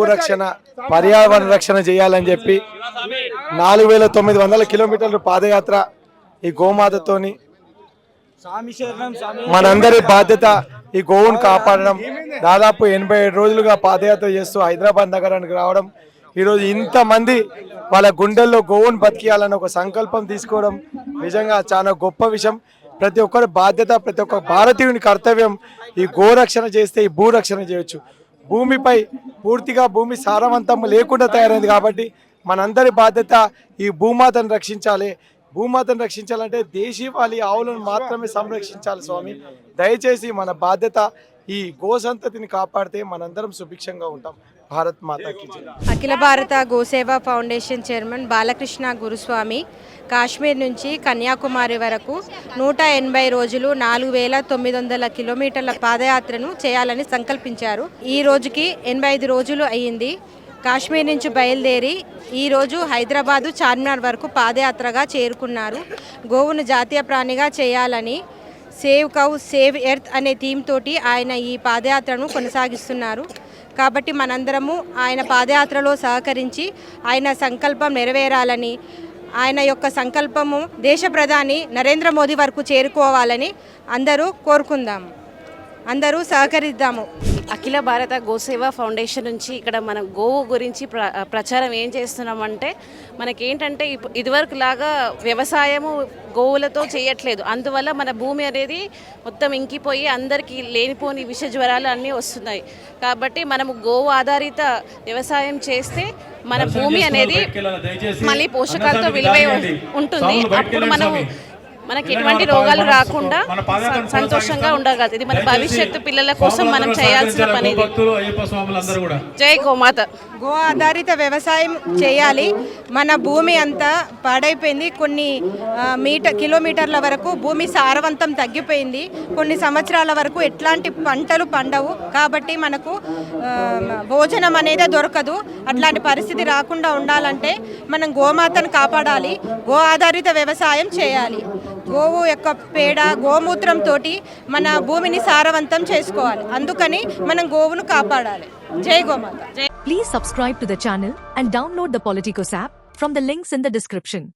గోరక్షణ పర్యావరణ రక్షణ చేయాలని చెప్పి నాలుగు వేల తొమ్మిది వందల కిలోమీటర్లు పాదయాత్ర ఈ గోమాతతోని మనందరి బాధ్యత ఈ గోవును కాపాడడం దాదాపు ఎనభై ఏడు రోజులుగా పాదయాత్ర చేస్తూ హైదరాబాద్ నగరానికి రావడం ఈరోజు ఇంతమంది వాళ్ళ గుండెల్లో గోవును బతికేయాలని ఒక సంకల్పం తీసుకోవడం నిజంగా చాలా గొప్ప విషయం. ప్రతి ఒక్కరి బాధ్యత ప్రతి ఒక్క భారతీయుని కర్తవ్యం ఈ గోరక్షణ చేస్తే ఈ భూరక్షణ చేయొచ్చు. భూమిపై పూర్తిగా భూమి సారవంతం లేకుండా తయారైంది కాబట్టి మనందరి బాధ్యత ఈ భూమాతను రక్షించాలి. భూమాతను రక్షించాలంటే దేశీవాళీ ఆవులను మాత్రమే సంరక్షించాలి స్వామి. దయచేసి మన బాధ్యత ఈ గోసంతతిని కాపాడితే మనందరం సుభిక్షంగా ఉంటాం. భారత్ మాతాకి జై. అఖిల భారత గోసేవ ఫౌండేషన్ చైర్మన్ బాలకృష్ణ గురుస్వామి కాశ్మీర్ నుంచి కన్యాకుమారి వరకు నూట ఎనభై రోజులు నాలుగు వేల తొమ్మిది వందల కిలోమీటర్ల పాదయాత్రను చేయాలని సంకల్పించారు. ఈ రోజుకి ఎనభై ఐదు రోజులు అయ్యింది. కాశ్మీర్ నుంచి బయలుదేరి ఈరోజు హైదరాబాదు చార్మినార్ వరకు పాదయాత్రగా చేరుకున్నారు. గోవును జాతీయ ప్రాణిగా చేయాలని సేవ్ కౌ సేవ్ ఎర్త్ అనే థీమ్ తోటి ఆయన ఈ పాదయాత్రను కొనసాగిస్తున్నారు. కాబట్టి మనందరము ఆయన పాదయాత్రలో సహకరించి ఆయన సంకల్పం నెరవేరాలని ఆయన యొక్క సంకల్పము దేశ ప్రధాని నరేంద్ర మోదీ వరకు చేరుకోవాలని అందరూ కోరుకుందాం. అందరూ సహకరిద్దాము. అఖిల భారత గోసేవ ఫౌండేషన్ నుంచి ఇక్కడ మనం గోవు గురించి ప్ర ప్రచారం ఏం చేస్తున్నామంటే మనకేంటంటే ఇదివరకు లాగా వ్యవసాయము గోవులతో చేయట్లేదు. అందువల్ల మన భూమి అనేది మొత్తం ఇంకిపోయి అందరికీ లేనిపోని విష జ్వరాలు అన్నీ వస్తున్నాయి. కాబట్టి మనము గోవు ఆధారిత వ్యవసాయం చేస్తే మన భూమి అనేది మళ్ళీ పోషకాలతో విలువై ఉంటుంది. అప్పుడు మనం మనకి ఎటువంటి రోగాలు రాకుండా సంతోషంగా ఉండగలదు. ఇది మన భవిష్యత్తు పిల్లల కోసం మనం చేయాల్సిన పని ఇది. భక్తులు అయ్యప్ప స్వాములందరూ కూడా. జై గోమాత. గో ఆధారిత వ్యవసాయం చేయాలి. మన భూమి అంతా పాడైపోయింది. కొన్ని మీటర్ కిలోమీటర్ల వరకు భూమి సారవంతం తగ్గిపోయింది. కొన్ని సంవత్సరాల వరకు ఎట్లాంటి పంటలు పండవు. కాబట్టి మనకు భోజనం అనేది దొరకదు. అట్లాంటి పరిస్థితి రాకుండా ఉండాలంటే మనం గోమాతను కాపాడాలి. గో ఆధారిత వ్యవసాయం చేయాలి. గోవు యొక్క పేడ గోమూత్రం తోటి మన భూమిని సారవంతం చేసుకోవాలి. అందుకని మనం గోవును కాపాడాలి. జై గోమాత. Please subscribe to the channel and download the Politicos app from the links in the description